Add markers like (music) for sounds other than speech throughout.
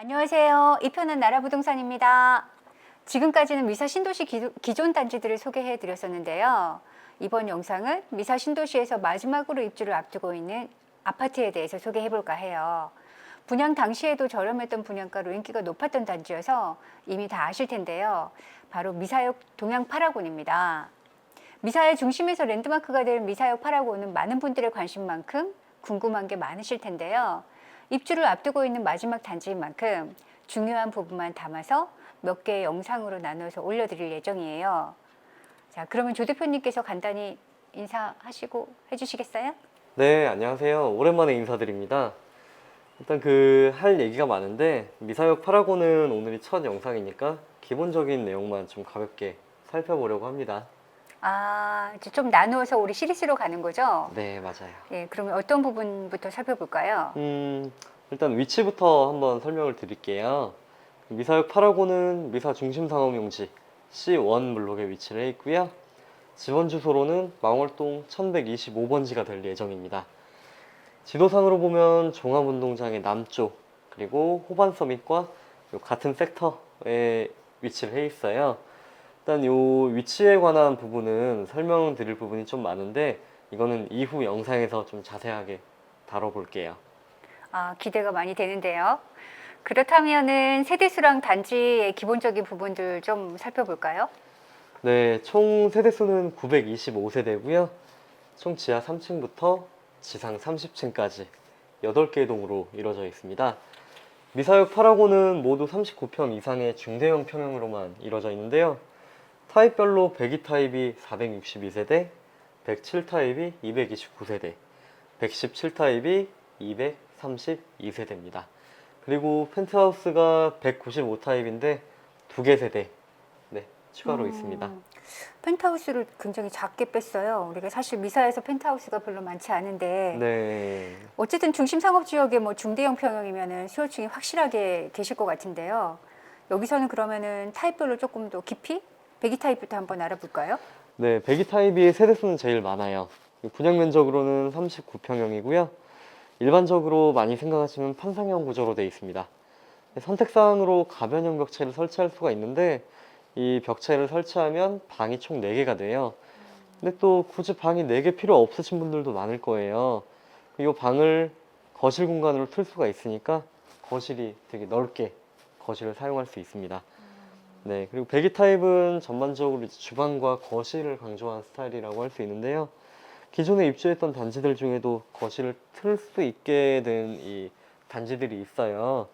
안녕하세요. 이 편은 나라부동산입니다. 지금까지는 미사 신도시 기- 기존 단지들을 소개해 드렸었는데요. 이번 영상은 미사 신도시에서 마지막으로 입주를 앞두고 있는 아파트에 대해서 소개해 볼까 해요. 분양 당시에도 저렴했던 분양가로 인기가 높았던 단지여서 이미 다 아실 텐데요. 바로 미사역 동양 8학원입니다. 미사의 중심에서 랜드마크가 될 미사역 8학원은 많은 분들의 관심만큼 궁금한 게 많으실 텐데요. 입주를 앞두고 있는 마지막 단지인 만큼 중요한 부분만 담아서 몇 개의 영상으로 나눠서 올려드릴 예정이에요. 자, 그러면 조 대표님께서 간단히 인사하시고 해주시겠어요? 네, 안녕하세요. 오랜만에 인사드립니다. 일단 그 할 얘기가 많은데 미사역 파라고는 오늘이 첫 영상이니까 기본적인 내용만 좀 가볍게 살펴보려고 합니다. 아, 이제 좀 나누어서 우리 시리즈로 가는 거죠? 네, 맞아요. 예, 그러면 어떤 부분부터 살펴볼까요? 음, 일단 위치부터 한번 설명을 드릴게요. 미사역 파라고는 미사 중심 상업용지 C1 블록에 위치를 해 있고요. 지원 주소로는 망월동 1125번지가 될 예정입니다. 지도상으로 보면 종합운동장의 남쪽 그리고 호반 서밋과 요 같은 섹터에 위치를 해 있어요. 일단 요 위치에 관한 부분은 설명드릴 부분이 좀 많은데 이거는 이후 영상에서 좀 자세하게 다뤄볼게요. 아, 기대가 많이 되는데요. 그렇다면은 세대수랑 단지의 기본적인 부분들 좀 살펴볼까요? 네, 총 세대수는 925세대고요. 총 지하 3층부터 지상 30층까지 8개 동으로 이루어져 있습니다. 미사역 8하고는 모두 39평 이상의 중대형 평형으로만 이루어져 있는데요. 타입별로 102 타입이 462세대, 107 타입이 229세대, 117 타입이 232세대입니다. 그리고 펜트하우스가 195 타입인데 두 개 세대 네, 추가로 음, 있습니다. 펜트하우스를 굉장히 작게 뺐어요. 우리가 사실 미사에서 펜트하우스가 별로 많지 않은데 네. 어쨌든 중심 상업 지역의 뭐 중대형 평형이면은 수요층이 확실하게 계실 것 같은데요. 여기서는 그러면은 타입별로 조금 더 깊이 배기 타입부터 한번 알아볼까요? 네, 배기 타입이 세대수는 제일 많아요. 분양 면적으로는 39평형이고요. 일반적으로 많이 생각하시면 판상형 구조로 되어 있습니다. 선택사항으로 가변형 벽체를 설치할 수가 있는데 이 벽체를 설치하면 방이 총 4개가 돼요. 근데 또 굳이 방이 4개 필요 없으신 분들도 많을 거예요. 이 방을 거실 공간으로 틀 수가 있으니까 거실이 되게 넓게 거실을 사용할 수 있습니다. 네, 그리고 배기 타입은 전반적으로 주방과 거실을 강조한 스타일이라고 할 수 있는데요. 기존에 입주했던 단지들 중에도 거실을 틀 수 있게 된 이 단지들이 있어요.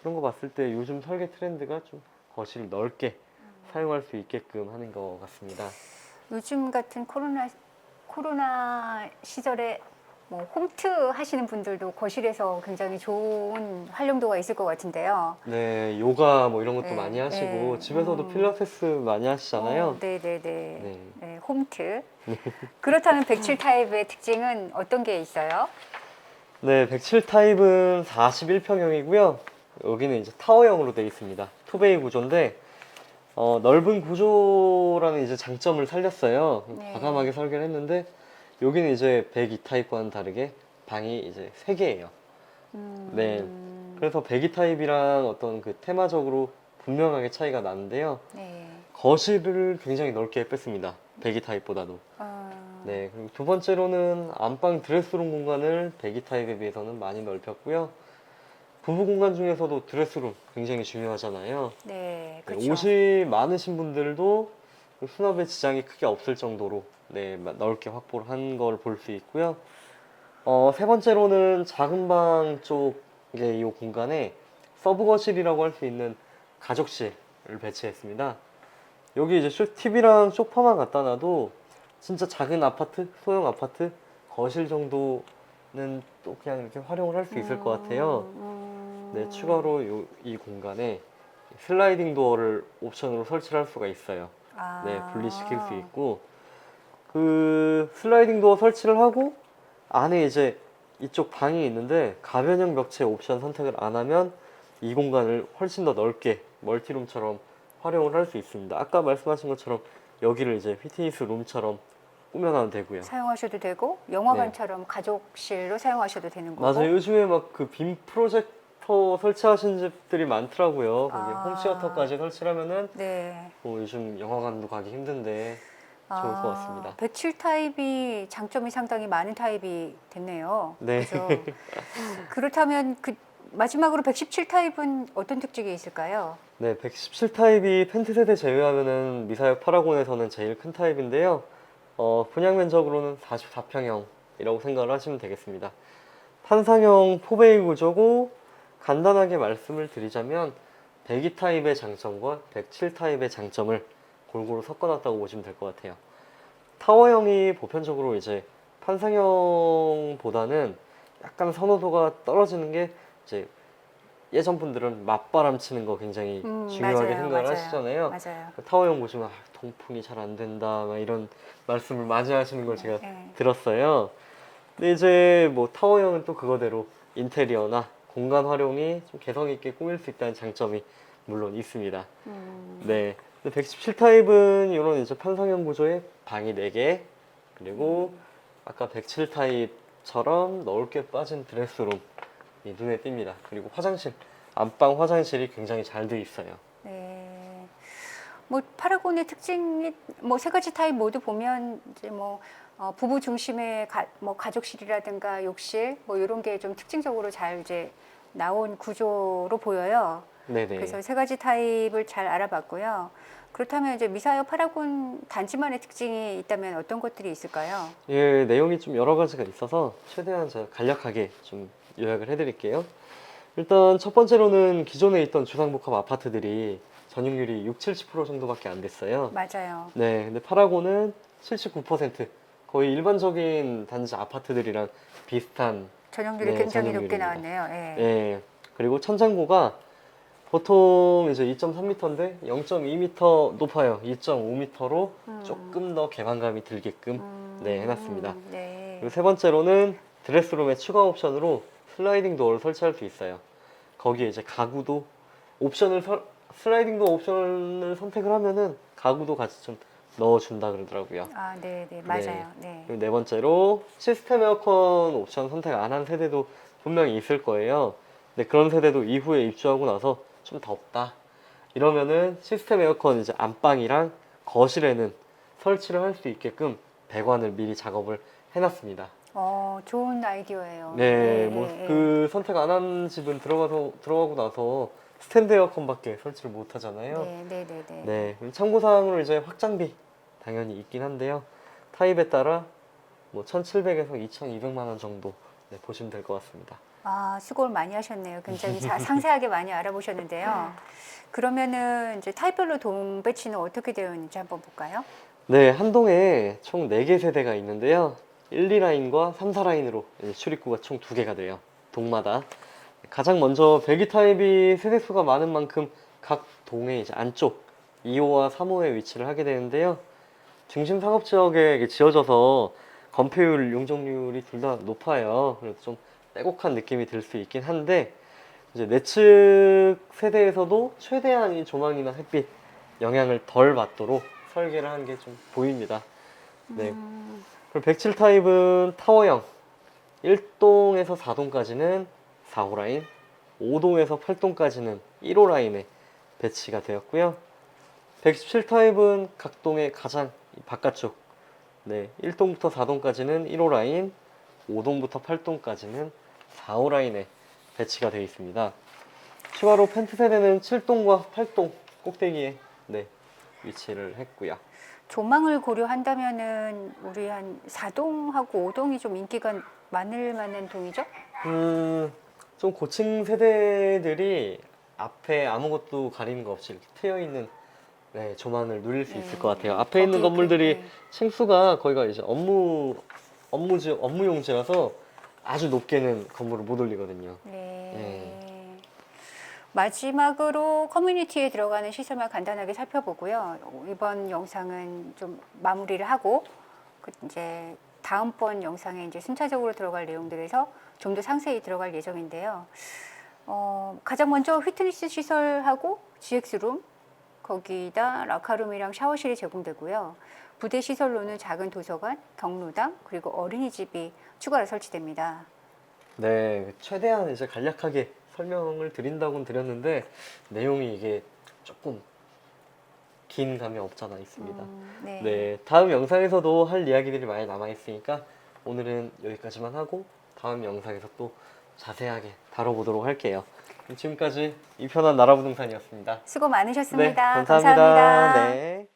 그런 거 봤을 때 요즘 설계 트렌드가 좀 거실을 넓게 사용할 수 있게끔 하는 것 같습니다. 요즘 같은 코로나 코로나 시절에 뭐 홈트 하시는 분들도 거실에서 굉장히 좋은 활용도가 있을 것 같은데요. 네, 요가 뭐 이런 것도 네, 많이 하시고 네, 집에서도 음. 필라테스 많이 하시잖아요. 어, 네네네. 네. 네, 홈트. 그렇다면 107 타입의 특징은 어떤 게 있어요? 네, 107 타입은 41평형이고요. 여기는 이제 타워형으로 되어 있습니다. 투베이 구조인데 어, 넓은 구조라는 이제 장점을 살렸어요. 네. 과감하게 설계를 했는데 여기는 이제 102 타입과는 다르게 방이 이제 3개예요. 음, 네. 그래서 102 타입이랑 어떤 그 테마적으로 분명하게 차이가 나는데요. 네. 거실을 굉장히 넓게 뺐습니다. 102 타입보다도. 어, 네, 그리고 두 번째로는 안방 드레스룸 공간을 배기 타입에 비해서는 많이 넓혔고요. 부부 공간 중에서도 드레스룸 굉장히 중요하잖아요. 네, 네, 그렇죠. 옷이 많으신 분들도 수납에 지장이 크게 없을 정도로 네, 마- 넓게 확보를 한 걸 볼 수 있고요. 어, 세 번째로는 작은 방 쪽의 이 공간에 서브 거실이라고 할 수 있는 가족실을 배치했습니다. 여기 이제 쇼, TV랑 소파만 갖다 놔도 진짜 작은 아파트, 소형 아파트 거실 정도는 또 그냥 이렇게 활용을 할 수 있을 것 같아요. 음, 네, 추가로 요, 이 공간에 슬라이딩 도어를 옵션으로 설치를 할 수가 있어요. 아, 네, 분리시킬 수 있고 그 슬라이딩 도어 설치를 하고 안에 이제 이쪽 방이 있는데 가변형 벽체 옵션 선택을 안 하면 이 공간을 훨씬 더 넓게 멀티룸처럼 활용을 할 수 있습니다. 아까 말씀하신 것처럼 여기를 이제 피트니스 룸처럼 꾸며놔도 되고요. 사용하셔도 되고 영화관처럼 가족실로 사용하셔도 되는 거고. 네. 맞아요. 요즘에 막 그 빔 프로젝터 시어터 설치하신 집들이 많더라고요. 거기 아. 홈 시어터까지 설치하면은 네. 뭐 요즘 영화관도 가기 힘든데 좋을 것 같습니다. 107 타입이 장점이 상당히 많은 타입이 됐네요. 네. 그죠? (laughs) 그렇다면 그 마지막으로 117 타입은 어떤 특징이 있을까요? 네, 117 타입이 펜트 세대 제외하면은 미사일 파라곤에서는 제일 큰 타입인데요. 어, 분양 면적으로는 44평형이라고 생각을 하시면 되겠습니다. 판상형 포베이 구조고 간단하게 말씀을 드리자면 102 타입의 장점과 107 타입의 장점을 골고루 섞어놨다고 보시면 될 것 같아요. 타워형이 보편적으로 이제 판상형보다는 약간 선호도가 떨어지는 게 이제 예전 분들은 맞바람 치는 거 굉장히 음, 중요하게 맞아요, 생각을 맞아요. 하시잖아요. 맞아요. 타워형 보시면 아, 통풍이 잘 안 된다 막 이런 말씀을 많이 하시는 걸 제가 네. 들었어요. 근데 이제 뭐 타워형은 또 그거대로 인테리어나 공간 활용이 좀 개성 있게 꾸밀 수 있다는 장점이 물론 있습니다. 음, 네. 근데 117 타입은 이런 이제 판상형 구조에 방이 4개 그리고 아까 107 타입처럼 넓게 빠진 드레스룸이 눈에 띕니다. 그리고 화장실 안방 화장실이 굉장히 잘 돼 있어요. 네. 뭐 파라곤의 특징이 뭐 세 가지 타입 모두 보면 이제 뭐 어, 부부 중심의 가, 뭐 가족실이라든가 욕실 뭐 이런 게 좀 특징적으로 잘 이제 나온 구조로 보여요. 네네. 그래서 세 가지 타입을 잘 알아봤고요. 그렇다면 이제 미사여 파라곤 단지만의 특징이 있다면 어떤 것들이 있을까요? 예, 내용이 좀 여러 가지가 있어서 최대한 제가 간략하게 좀 요약을 해드릴게요. 일단 첫 번째로는 기존에 있던 주상복합 아파트들이 전용률이 6, 70% 정도밖에 안 됐어요. 맞아요. 네, 근데 파라곤은 79% 거의 일반적인 단지 아파트들이랑 비슷한 전용률이 네, 굉장히 높게 전용률입니다. 나왔네요. 예. 예. 그리고 천장고가 보통 이제 2.3m인데 0.2m 높아요. 2.5m로 음. 조금 더 개방감이 들게끔 음, 네, 해놨습니다. 네. 그리고 세 번째로는 드레스룸의 추가 옵션으로 슬라이딩 도어를 설치할 수 있어요. 거기에 이제 가구도 옵션을 설- 슬라이딩 도어 옵션을 선택을 하면은 가구도 같이 좀 넣어준다 그러더라고요. 아, 네, 네, 맞아요. 네. 그리고 네 번째로 시스템 에어컨 옵션 선택 안 한 세대도 분명히 있을 거예요. 근데 그런 세대도 이후에 입주하고 나서 좀 덥다. 이러면은 시스템 에어컨 이제 안방이랑 거실에는 설치를 할 수 있게끔 배관을 미리 작업을 해놨습니다. 어, 좋은 아이디어예요. 네, 네, 뭐 네, 그 선택 안 한 집은 들어가서 들어가고 나서 스탠드 에어컨밖에 설치를 못 하잖아요. 네, 네, 네, 네. 네, 참고사항으로 이제 확장비 당연히 있긴 한데요. 타입에 따라 뭐 1,700에서 2,200만 원 정도 네, 보시면 될 것 같습니다. 아, 수고를 많이 하셨네요. 굉장히 자, (laughs) 상세하게 많이 알아보셨는데요. 그러면은 이제 타입별로 돈 배치는 어떻게 되어 있는지 한번 볼까요? 네, 한동에 총 4개 세대가 있는데요. 1, 2라인과 3, 4라인으로 출입구가 총 2개가 돼요. 동마다. 가장 먼저 배기 타입이 세대수가 많은 만큼 각 동의 이제 안쪽 2호와 3호에 위치를 하게 되는데요. 중심 상업 지역에 이게 지어져서 건폐율, 용적률이 둘 다 높아요. 그래서 좀 빼곡한 느낌이 들 수 있긴 한데 이제 내측 세대에서도 최대한 이 조망이나 햇빛 영향을 덜 받도록 설계를 한 게 좀 보입니다. 네. 음, 그리고 107 타입은 타워형 1동에서 4동까지는 4호 라인, 5동에서 8동까지는 1호 라인에 배치가 되었고요. 117 타입은 각 동의 가장 바깥쪽 네, 1동부터 4동까지는 1호 라인, 5동부터 8동까지는 4호 라인에 배치가 되어 있습니다. 추가로 펜트 세대는 7동과 8동 꼭대기에 네, 위치를 했고요. 조망을 고려한다면은 우리 한 4동하고 5동이 좀 인기가 많을 만한 동이죠? 음, 좀 고층 세대들이 앞에 아무것도 가리는 거 없이 이렇게 트여 있는 네, 조망을 누릴 수 있을 네. 것 같아요. 앞에 있는 거기 건물들이 그- 층수가 거기가 이제 업무 업무지 업무용지라서 아주 높게는 건물을 못 올리거든요. 네. 마지막으로 커뮤니티에 들어가는 시설만 간단하게 살펴보고요. 이번 영상은 좀 마무리를 하고 그 이제 다음번 영상에 이제 순차적으로 들어갈 내용들에서 좀 더 상세히 들어갈 예정인데요. 어, 가장 먼저 휘트니스 시설하고 GX룸 거기다 라카룸이랑 샤워실이 제공되고요. 부대 시설로는 작은 도서관, 경로당 그리고 어린이집이 추가로 설치됩니다. 네, 최대한 이제 간략하게 설명을 드린다고는 드렸는데 내용이 이게 조금 긴 감이 없잖아 있습니다. 음, 네. 네, 다음 영상에서도 할 이야기들이 많이 남아 있으니까 오늘은 여기까지만 하고 다음 영상에서 또 자세하게 다뤄보도록 할게요. 지금까지 이 편한 나라 부동산이었습니다. 수고 많으셨습니다. 네, 감사합니다. 네.